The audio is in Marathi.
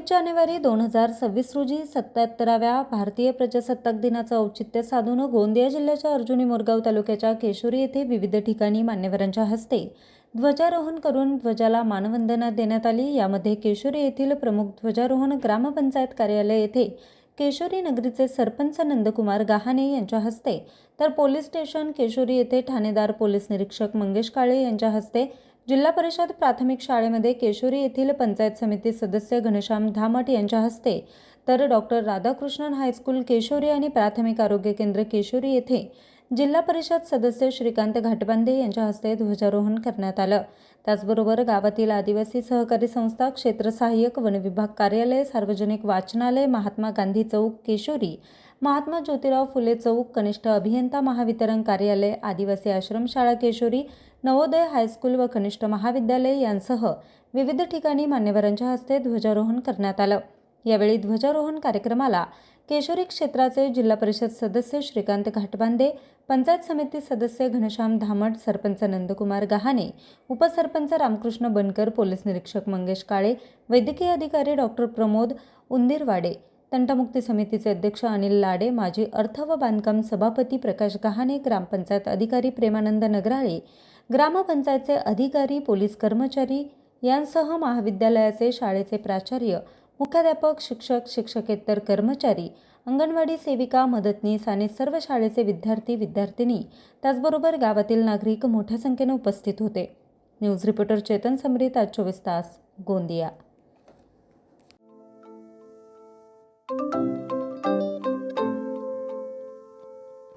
चोवीस जानेवारी दोन हजार सव्वीस रोजी सत्याहत्तराव्या भारतीय प्रजासत्ताक दिनाचं औचित्य साधून गोंदिया जिल्ह्याच्या अर्जुनी मोरगाव तालुक्याच्या केशोरी येथे विविध ठिकाणी मान्यवरांच्या हस्ते ध्वजारोहण करून ध्वजाला मानवंदना देण्यात आली. यामध्ये केशोरी येथील प्रमुख ध्वजारोहण ग्रामपंचायत कार्यालय येथे केशोरी नगरीचे सरपंच नंदकुमार गहाणे यांच्या हस्ते तर पोलीस स्टेशन केशोरी येथे ठाणेदार पोलीस निरीक्षक मंगेश काळे यांच्या हस्ते जिल्हा परिषद प्राथमिक शाळेमध्ये केशोरी येथील पंचायत समिती सदस्य घनश्याम धामट यांच्या हस्ते तर डॉक्टर राधाकृष्णन हायस्कूल केशोरी आणि प्राथमिक आरोग्य केंद्र केशोरी येथे जिल्हा परिषद सदस्य श्रीकांत घाटबांधे यांच्या हस्ते ध्वजारोहण करण्यात आलं. त्याचबरोबर गावातील आदिवासी सहकारी संस्था क्षेत्र सहाय्यक वनविभाग कार्यालय सार्वजनिक वाचनालय महात्मा गांधी चौक केशोरी महात्मा ज्योतिराव फुले चौक कनिष्ठ अभियंता महावितरण कार्यालय आदिवासी आश्रमशाळा केशोरी नवोदय हायस्कूल व कनिष्ठ महाविद्यालय यांसह विविध ठिकाणी मान्यवरांच्या हस्ते ध्वजारोहण करण्यात आलं. यावेळी ध्वजारोहण कार्यक्रमाला केशोरी क्षेत्राचे जिल्हा परिषद सदस्य श्रीकांत घाटबांदे पंचायत समिती सदस्य घनश्याम धामट सरपंच नंदकुमार गहाणे उपसरपंच रामकृष्ण बनकर पोलीस निरीक्षक मंगेश काळे वैद्यकीय अधिकारी डॉक्टर प्रमोद उंदीरवाडे तंटमुक्ती समितीचे अध्यक्ष अनिल लाडे माजी अर्थ व बांधकाम सभापती प्रकाश गहाणे ग्रामपंचायत अधिकारी प्रेमानंद नगराळे ग्रामपंचायतचे अधिकारी पोलीस कर्मचारी यांसह महाविद्यालयाचे शाळेचे प्राचार्य मुख्याध्यापक शिक्षक शिक्षकेतर कर्मचारी अंगणवाडी सेविका मदतनीस आणि सर्व शाळेचे विद्यार्थी विद्यार्थिनी त्याचबरोबर गावातील नागरिक मोठ्या संख्येने उपस्थित होते. न्यूज रिपोर्टर चेतन समरीत आज चोवीस तास गोंदिया.